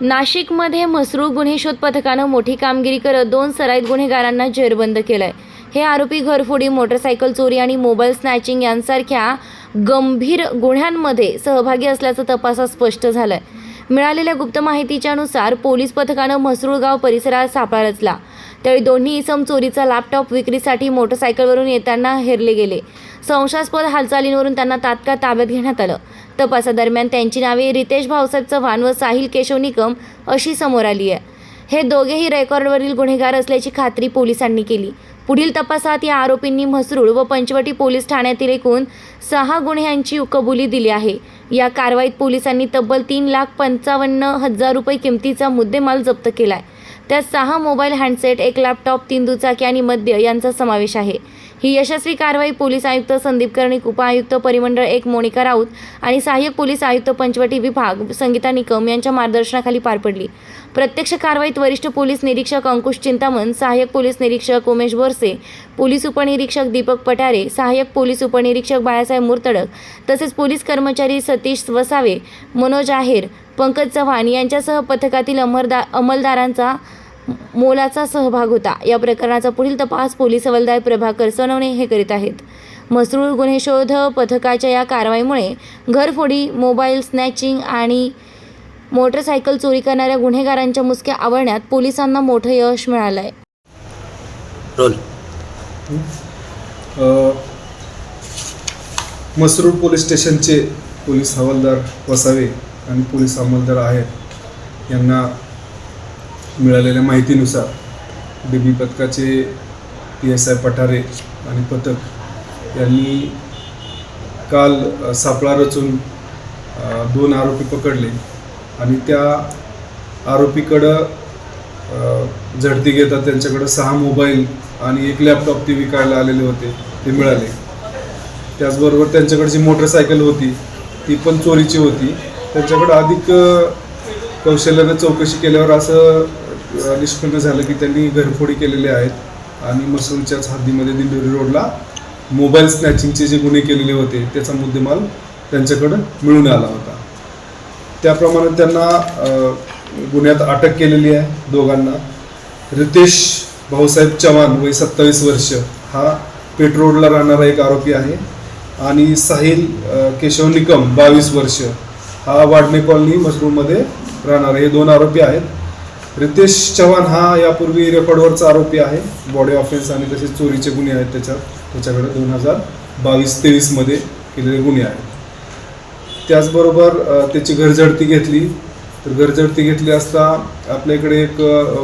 नाशिकमध्ये मसरूळ गुन्हे शोध पथकानं मोठी कामगिरी करत दोन सराईत गुन्हेगारांना जेरबंद केलंय. हे आरोपी घरफोडी मोटरसायकल चोरी आणि मोबाईल स्नॅचिंग यांसारख्या गंभीर गुन्ह्यांमध्ये सहभागी असल्याचं तपासात स्पष्ट झालंय. मिळालेल्या गुप्त माहितीच्यानुसार पोलीस पथकानं म्हसरूळगाव परिसरात सापळा रचला. त्यावेळी दोन्ही इसम चोरीचा लॅपटॉप विक्रीसाठी मोटरसायकलवरून येताना हेरले गेले. संशयास्पद हालचालींवरून त्यांना तात्काळ ताब्यात घेण्यात आलं. तपासादरम्यान त्यांची नावे रितेश भाऊसाहेब चव्हाण व साहिल केशव निकम अशी समोर आली आहे. हे दोघेही रेकॉर्डवरील गुन्हेगार असल्याची खात्री पोलिसांनी केली. पुढील तपासात या आरोपींनी म्हसरूळ व पंचवटी पोलीस ठाण्यातील एकूण सहा गुन्ह्यांची कबुली दिली आहे. या कारवाईत पोलिसांनी तब्बल तीन लाख पंचावन्न हजार रुपये किमतीचा मुद्देमाल जप्त केला आहे त्यात सहा मोबाईल हँडसेट एक लॅपटॉप तीन दुचाकी आणि मद्य यांचा समावेश आहे. ही यशस्वी कारवाई पोलीस आयुक्त संदीप कर्णिक उपआयुक्त परिमंडळ एक मोनिका राऊत आणि सहाय्यक पोलीस आयुक्त पंचवटी विभाग संगीता निकम यांच्या मार्गदर्शनाखाली पार पडली. प्रत्यक्ष कारवाईत वरिष्ठ पोलीस निरीक्षक अंकुश चिंतामण सहाय्यक पोलीस निरीक्षक उमेश बोरसे पोलीस उपनिरीक्षक दीपक पठारे सहाय्यक पोलीस उपनिरीक्षक बाळासाहेब मुर्तडक तसेच पोलीस कर्मचारी सतीश वसावे मनोज आहेर पंकज चव्हाण यांच्यासह पथकातील अमरदा अंमलदारांचा मोलाचा सहभाग होता. या प्रकरणाचा पुढील तपास पोलीस हवालदार प्रभाकर सोनवणे हे करीत आहेत. मसरूळ गुन्हे शोध पथकाच्या या कारवाईमुळे घरफोडी मोबाईल स्नॅचिंग आणि मोटरसायकल चोरी करणाऱ्या गुन्हेगारांच्या मुसक्या आवळण्यात पोलिसांना मोठं यश मिळालं आहे रोल. अ, मसरूळ पोलीस स्टेशनचे पोलीस हवालदार वसावे आणि पोलीस अंमलदार आहेत यांना मिळालेल्या माहितीनुसार डी बी पथकाचे पी एस आय पठारे आणि पथक यांनी काल सापळा रचून दोन आरोपी पकडले आणि त्या आरोपीकडं झडती घेतात त्यांच्याकडं सहा मोबाईल आणि एक लॅपटॉप ते विकायला आलेले होते ते मिळाले. त्याचबरोबर त्यांच्याकडची जी मोटरसायकल होती ती पण चोरीची होती. त्यांच्याकडं अधिक कौशल्यानं चौकशी केल्यावर असं निष्पन्न झालं की त्यांनी घरफोडी केलेले आहेत. आणि मसूरच्याच हद्दीमध्ये दिंडोरी रोडला मोबाईल स्नॅचिंगचे जे गुन्हे केलेले होते त्याचा मुद्देमाल त्यांच्याकडं मिळून आला होता. त्याप्रमाणे त्यांना गुन्ह्यात अटक केलेली आहे दोघांना. रितेश भाऊसाहेब चव्हाण वय सत्तावीस वर्ष हा पेट रोडला राहणारा एक आरोपी आहे. आणि साहिल केशव निकम बावीस वर्ष हा वाडणे कॉलनी मशरूममध्ये राहणारे हे दोन आरोपी आहेत. रितेश चव्हाण हा यापूर्वी रेकॉर्डवरचा आरोपी आहे. बॉडी ऑफेन्स आणि तसेच चोरीचे गुन्हे आहेत त्याच्यात. त्याच्याकडे दोन हजार बावीस तेवीसमध्ये केलेले गुन्हे आहेत. त्याचबरोबर त्याची घरझडती घेतली. तर घरझडती घेतली असता आपल्याकडे एक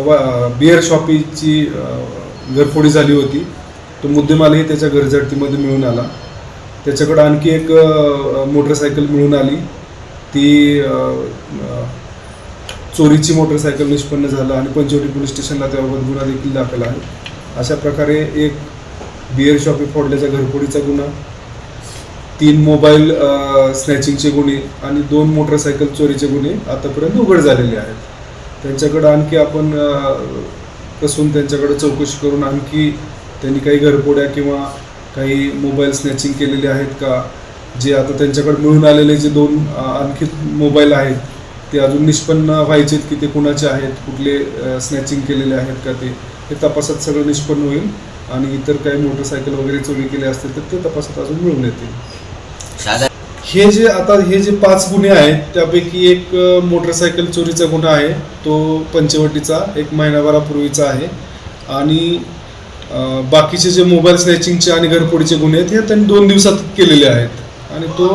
वा- बिअर शॉपीची घरफोडी झाली होती. तो मुद्देमालही त्याच्या घरझडतीमध्ये मिळून आला. त्याच्याकडं आणखी एक मोटरसायकल मिळून आली. ती चोरीची मोटरसायकल निष्पन्न झालं आणि पंचवटी पोलीस स्टेशनला त्याबाबत गुन्हा देखील दाखल आहे. अशा प्रकारे एक बिअर शॉपी फोडल्याचा घरफोडीचा गुन्हा तीन मोबाईल स्नॅचिंगचे गुन्हे आणि दोन मोटरसायकल चोरीचे गुन्हे आतापर्यंत उघड झालेले आहेत. त्यांच्याकडं आणखी आपण कसून त्यांच्याकडे चौकशी करून आणखी त्यांनी काही घरपोड्या किंवा काही मोबाईल स्नॅचिंग केलेले आहेत का? जे आता त्यांच्याकडे मिळून आलेले जे दोन आणखी मोबाईल आहेत ते अजून निष्पन्न व्हायचे की ते कुणाचे आहेत कुठले स्नॅचिंग केलेले आहेत का ते हे तपासात सगळं निष्पन्न होईल. आणि इतर काही मोटरसायकल वगैरे चोरी केले असतील तर ते तपासात अजून मिळून येतील. हे जे आता हे जे पाच गुन्हे आहेत त्यापैकी एक मोटरसायकल चोरीचा गुन्हा आहे तो पंचवटीचा एक महिनाभरापूर्वीचा आहे. आणि बाकीचे जे मोबाईल स्नॅचिंगचे आणि घरफोडीचे गुन्हे आहेत हे त्यांनी दोन दिवसात केलेले आहेत. आणि तो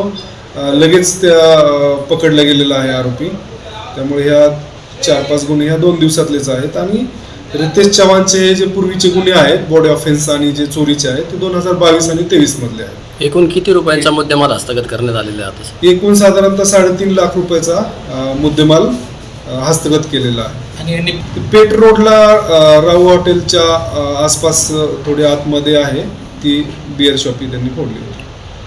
लगेच त्या पकडला गेलेला आहे आरोपी. त्यामुळे ह्या चार पाच गुन्हे ह्या दोन दिवसातलेच आहेत. आणि रितेश चव्हाणचे हे जे पूर्वीचे गुन्हे आहेत बॉडी ऑफेन्स आणि जे चोरीचे आहेत ते दोन हजार बावीस आणि तेवीस मधले आहेत. एकूण किती रुपयांचा मुद्देमाल हस्तगत करण्यात आलेला आहे एकूण साधारणतः साडेतीन लाख रुपयाचा मुद्देमाल हस्तगत केलेला आहे. पेट रोडला राऊ हॉटेलच्या आसपास थोडी आतमध्ये आहे. ती बिअर शॉपी त्यांनी फोडली होती.